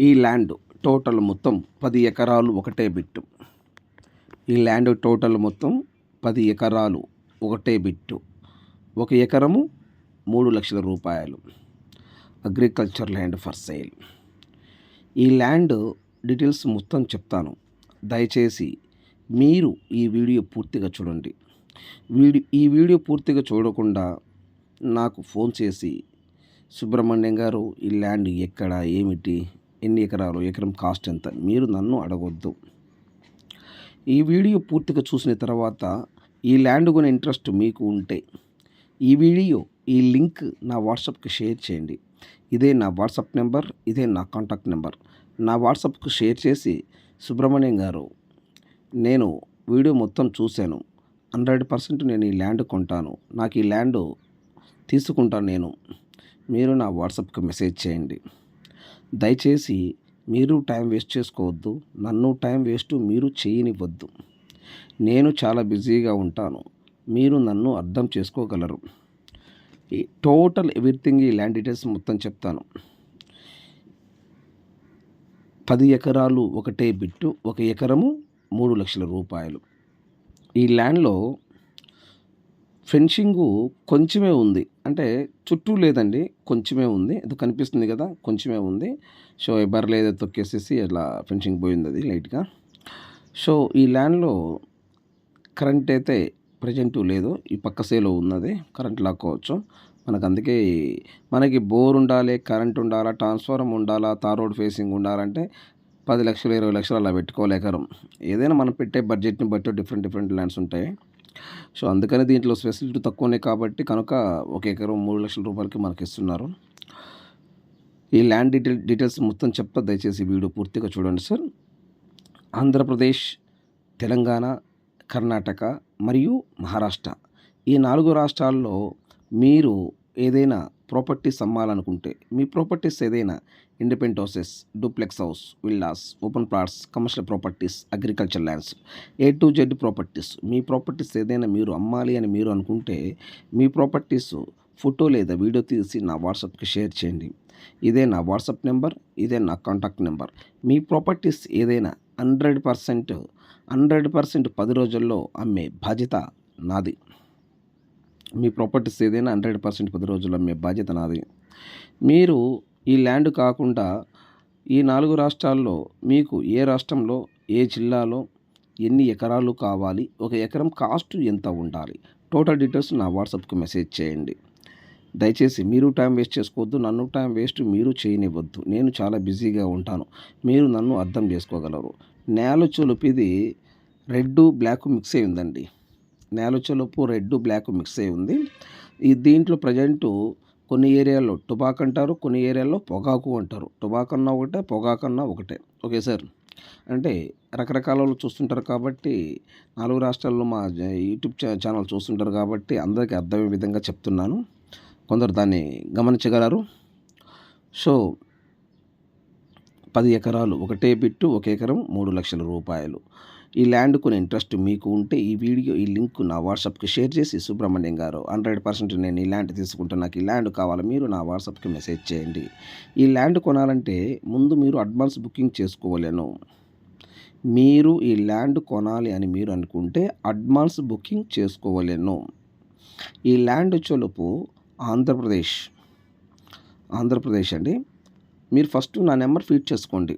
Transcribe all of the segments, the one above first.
ఈ land total మొత్తం పది ఎకరాలు ఒకటే బిట్టు. ఈ ల్యాండ్ టోటల్ మొత్తం పది ఎకరాలు ఒకటే బిట్టు. ఒక ఎకరము మూడు లక్షల రూపాయలు. Agriculture land for sale. ఈ ల్యాండ్ డీటెయిల్స్ మొత్తం చెప్తాను. దయచేసి మీరు ఈ వీడియో పూర్తిగా చూడండి. వీడియో ఈ వీడియో పూర్తిగా చూడకుండా నాకు ఫోన్ చేసి సుబ్రహ్మణ్యం గారు ఈ ల్యాండ్ ఎక్కడ ఏమిటి? ఎన్ని ఎకరాలు ఎకరం కాస్ట్ ఎంత? మీరు నన్ను అడగొద్దు. ఈ వీడియో పూర్తిగా చూసిన తర్వాత ఈ ల్యాండ్ కొనే ఇంట్రెస్ట్ మీకు ఉంటే ఈ వీడియో ఈ లింక్ నా వాట్సాప్కి షేర్ చేయండి. ఇదే నా వాట్సాప్ నెంబర్ ఇదే నా కాంటాక్ట్ నెంబర్. నా వాట్సాప్కి షేర్ చేసి సుబ్రహ్మణ్యం గారు నేను వీడియో మొత్తం చూశాను. హండ్రెడ్ పర్సెంట్ నేను ఈ ల్యాండ్ కొంటాను. నాకు ఈ ల్యాండ్ తీసుకుంటాను నేను. మీరు నా వాట్సాప్కి మెసేజ్ చేయండి. దయచేసి మీరు టైం వేస్ట్ చేసుకోవద్దు. నన్ను టైం వేస్ట్ మీరు చేయనివ్వద్దు. నేను చాలా బిజీగా ఉంటాను. మీరు నన్ను అర్థం చేసుకోగలరు. ఈ టోటల్ ఎవ్రీథింగ్ ఈ ల్యాండ్ డీటెయిల్స్ మొత్తం చెప్తాను. పది ఎకరాలు ఒకటే బిట్టు ఒక ఎకరము మూడు లక్షల రూపాయలు. ఈ ల్యాండ్లో ఫెన్షింగు కొంచెమే ఉంది. అంటే చుట్టూ లేదండి కొంచెమే ఉంది. అది కనిపిస్తుంది కదా కొంచెమే ఉంది. సో బర్రెలు ఏదో తొక్కేసేసి అట్లా ఫెన్సింగ్ పోయింది అది లైట్గా. సో ఈ ల్యాండ్లో కరెంట్ అయితే ప్రజెంట్ లేదు. ఈ పక్క సేలో ఉన్నది కరెంట్ లాక్కోవచ్చు. మనకు అందుకే మనకి బోర్ ఉండాలి కరెంట్ ఉండాలా ట్రాన్స్ఫారం ఉండాలా తార్ రోడ్ ఫేసింగ్ ఉండాలంటే పది లక్షలు ఇరవై లక్షలు అలా పెట్టుకోలేకరం. ఏదైనా మనం పెట్టే బడ్జెట్ని బట్టి డిఫరెంట్ డిఫరెంట్ ల్యాండ్స్ ఉంటాయి. సో అందుకని దీంట్లో ఫెసిలిటీ తక్కువనే కాబట్టి కనుక ఒక ఎకరం మూడు లక్షల రూపాయలకి మనకి ఇస్తున్నారు. ఈ ల్యాండ్ డీటెయిల్ డీటెయిల్స్ మొత్తం చెప్తా దయచేసి వీడియో పూర్తిగా చూడండి సార్. ఆంధ్రప్రదేశ్ తెలంగాణ కర్ణాటక మరియు మహారాష్ట్ర. ఈ నాలుగు రాష్ట్రాల్లో మీరు ఏదైనా ప్రాపర్టీస్ అమ్మాలనుకుంటే మీ ప్రాపర్టీస్ ఏదైనా independent houses duplex house villas open plots commercial properties agriculture lands A to Z properties me properties ఏదైనా మీరు అమ్మాలి అని మీరు అనుకుంటే మీ ప్రాపర్టీస్ ఫోటో లేదా వీడియో తీసి నా వాట్సాప్కి షేర్ చేయండి. ఇదే నా వాట్సాప్ నెంబర్ ఇదే నా కాంటాక్ట్ నెంబర్. మీ ప్రాపర్టీస్ ఏదైనా హండ్రెడ్ పర్సెంట్ హండ్రెడ్ పర్సెంట్ పది రోజుల్లో అమ్మే బాధ్యత నాది. మీ ప్రాపర్టీస్ ఏదైనా హండ్రెడ్ పర్సెంట్ పది రోజుల్లో అమ్మే బాధ్యత నాది. మీరు ఈ ల్యాండ్ కాకుండా ఈ నాలుగు రాష్ట్రాల్లో మీకు ఏ రాష్ట్రంలో ఏ జిల్లాలో ఎన్ని ఎకరాలు కావాలి ఒక ఎకరం కాస్ట్ ఎంత ఉండాలి? టోటల్ డీటెయిల్స్ నా వాట్సాప్కి మెసేజ్ చేయండి. దయచేసి మీరు టైం వేస్ట్ చేసుకోవద్దు నన్ను టైం వేస్ట్ మీరు చేయనివ్వద్దు. నేను చాలా బిజీగా ఉంటాను మీరు నన్ను అర్థం చేసుకోగలరు. నేల చొలుపుది రెడ్ బ్లాక్ మిక్స్ అయి ఉందండి. నేల చొలుపు రెడ్ బ్లాక్ మిక్స్ అయి ఉంది. ఈ దీంట్లో ప్రజెంటు కొన్ని ఏరియాల్లో టుబాక్ అంటారు కొన్ని ఏరియాల్లో పొగాకు అంటారు. టుబాక్ అన్నా ఒకటే పొగాకు అన్నా ఒకటే. Okay sir. అంటే రకరకాల వాళ్ళు చూస్తుంటారు కాబట్టి నాలుగు రాష్ట్రాల్లో మా యూట్యూబ్ ఛానల్ చూస్తుంటారు కాబట్టి అందరికీ అర్థమయ్యే విధంగా చెప్తున్నాను. కొందరు దాన్ని గమనించగలరు. సో పది ఎకరాలు ఒకటే బిట్టు ఒక ఎకరం మూడు లక్షల రూపాయలు. ఈ ల్యాండ్ కొన్ని ఇంట్రెస్ట్ మీకు ఉంటే ఈ వీడియో ఈ లింక్ నా వాట్సాప్కి షేర్ చేసి సుబ్రహ్మణ్యం గారు హండ్రెడ్ పర్సెంట్ నేను ఈ ల్యాండ్ తీసుకుంటాను నాకు ఈ ల్యాండ్ కావాలి మీరు నా వాట్సాప్కి మెసేజ్ చేయండి. ఈ ల్యాండ్ కొనాలంటే ముందు మీరు అడ్వాన్స్ బుకింగ్ చేసుకోవలేను మీరు ఈ ల్యాండ్ కొనాలి అని మీరు అనుకుంటే అడ్వాన్స్ బుకింగ్ చేసుకోవలేను ఈ ల్యాండ్ చొలుపు ఆంధ్రప్రదేశ్ ఆంధ్రప్రదేశ్ అండి. మీరు ఫస్ట్ నా నెంబర్ ఫీడ్ చేసుకోండి.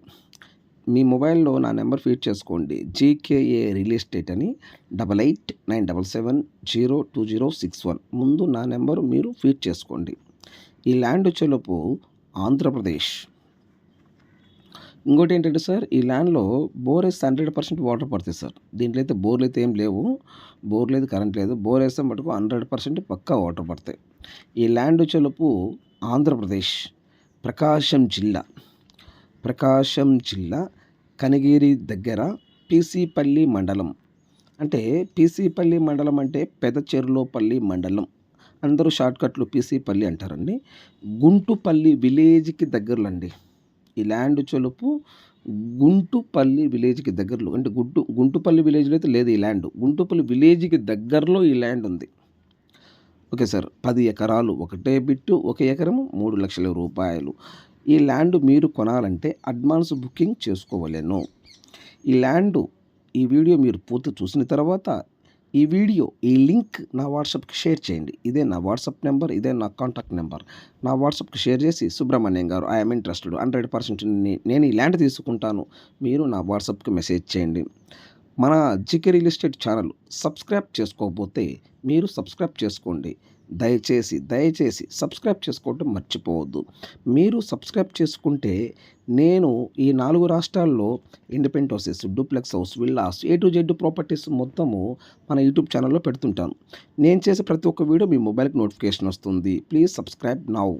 మీ మొబైల్లో నా నెంబర్ ఫీడ్ చేసుకోండి. జీకేఏ రియల్ ఎస్టేట్ అని double eight nine double seven zero two zero six one. ముందు నా నెంబరు మీరు ఫీడ్ చేసుకోండి. ఈ ల్యాండ్ చెలుపు ఆంధ్రప్రదేశ్. ఇంకోటి ఏంటంటే సార్ ఈ ల్యాండ్లో బోర్ వేస్తే హండ్రెడ్ పర్సెంట్ వాటర్ పడుతుంది సార్. దీంట్లో అయితే బోర్లు అయితే ఏం లేవు. బోర్ లేదు కరెంట్ లేదు. బోర్ వేస్తే మటుకు హండ్రెడ్ పర్సెంట్ పక్కా వాటర్ పడతాయి. ఈ ల్యాండ్ చెలుపు ఆంధ్రప్రదేశ్. ప్రకాశం జిల్లా. ప్రకాశం జిల్లా కనిగిరి దగ్గర పీసీపల్లి మండలం. అంటే పీసీపల్లి మండలం అంటే పెదచెర్లోపల్లి మండలం. అందరూ షార్ట్కట్లు పీసీపల్లి అంటారండి. గుంటుపల్లి విలేజ్కి దగ్గరలో అండి ఈ ల్యాండ్ చొలుపు గుంటుపల్లి విలేజ్కి దగ్గరలో అంటే గుంటు గుంటుపల్లి విలేజ్లో అయితే లేదు ఈ ల్యాండ్. గుంటుపల్లి విలేజ్కి దగ్గరలో ఈ ల్యాండ్ ఉంది. ఓకే సార్ పది ఎకరాలు ఒకటే బిట్టు ఒక ఎకరము మూడు లక్షల రూపాయలు. ఈ ల్యాండ్ మీరు కొనాలంటే అడ్వాన్స్ బుకింగ్ చేసుకోవలేను. ఈ ల్యాండ్ ఈ వీడియో మీరు పూర్తి చూసిన తర్వాత ఈ వీడియో ఈ లింక్ నా వాట్సాప్కి షేర్ చేయండి. ఇదే నా వాట్సాప్ నెంబర్ ఇదే నా కాంటాక్ట్ నెంబర్. నా వాట్సాప్కి షేర్ చేసి సుబ్రహ్మణ్యం గారు ఐఎమ్ ఇంట్రెస్టెడ్ హండ్రెడ్ పర్సెంట్ నేను ఈ ల్యాండ్ తీసుకుంటాను. మీరు నా వాట్సాప్కి మెసేజ్ చేయండి. మన GK real estate channel subscribe చేసుకోకపోతే మీరు సబ్స్క్రైబ్ చేసుకోండి. దయచేసి దయచేసి సబ్స్క్రైబ్ చేసుకోవటం మర్చిపోవద్దు. మీరు సబ్స్క్రైబ్ చేసుకుంటే నేను ఈ నాలుగు రాష్ట్రాల్లో independent houses duplex house villas A to Z properties మొత్తము మన యూట్యూబ్ ఛానల్లో పెడుతుంటాను. నేను చేసే ప్రతి ఒక్క వీడియో మీ మొబైల్కి నోటిఫికేషన్ వస్తుంది. Please subscribe now.